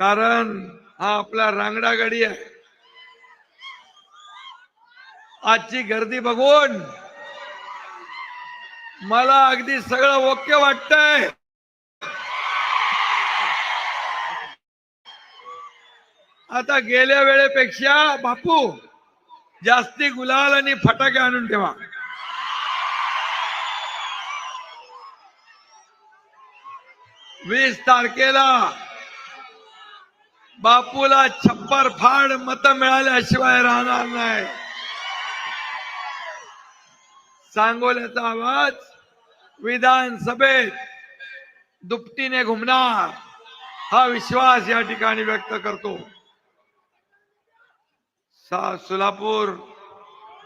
कारण हा आपला रांगडा गाडी आहे. आजची गर्दी बघून मला अगदी सगळं ओके वाटतंय. आता गेल्या वेळेपेक्षा बापू जास्ती गुलाल आणि फटाके आणून ठेवा. वीस तारखेला बापूला छप्पर फाड मत मिळाल्याशिवाय राहणार नाही. सांगोल्याचा आवाज विधानसभेत दुपटीने घुमणार हा विश्वास या ठिकाणी व्यक्त करतो. सा सोलापूर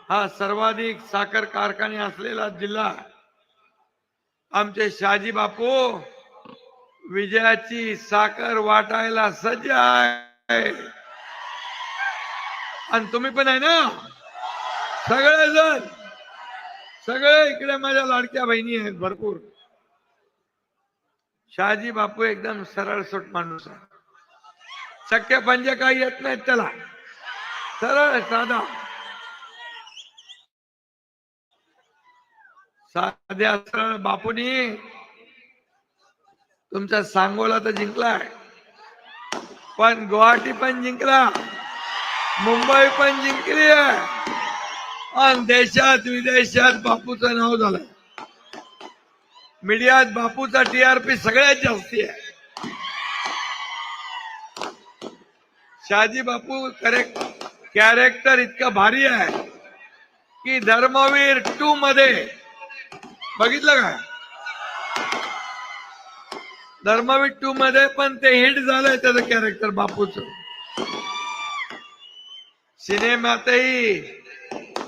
हा सर्वाधिक साखर कारखाने असलेला जिल्हा. आमचे शहाजी बापू विजयाची साखर वाटायला सज्ज आहे. आणि तुम्ही पण आहे ना? सगळेजण सगळे इकडे माझ्या लाडक्या बहिणी आहेत भरपूर. शहाजी बापू एकदम सरळ सोट माणूस आहे. शक्य पंजे काही येत नाहीत त्याला. सरळ साधा. साध्या सरळ बापूनी तुमचा सांगोला तर जिंकलाय. पण गुवाहाटी पण जिंकला. मुंबई पण जिंकली आहे. आणि देशात विदेशात बापूचं नाव झालं मीडियात बापूचा टीआरपी सगळ्यात जास्ती आहे. शहाजी बापू करेक्ट कॅरेक्टर इतकं भारी आहे. की धर्मवीर टू मध्ये बघितलं का? धर्मवीर टू मध्ये पण ते हिट झालंय त्याचं कॅरेक्टर बापूच. सिनेमातही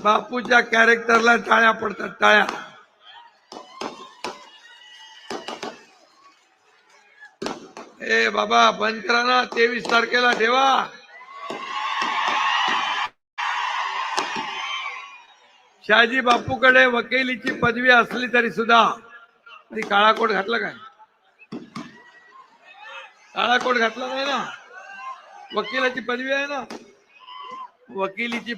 बापूच्या कॅरेक्टरला टाळ्या पडतात टाळ्या. ए बाबा बंद करा ना तेवीस तारखेला ठेवा. शहाजी बापूकडे वकिलीची पदवी असली तरी सुद्धा. ती काळाकोट घातलं काय? काळा कोट घातला नाही ना? वकिलाची पदवी आहे ना? वकिलीची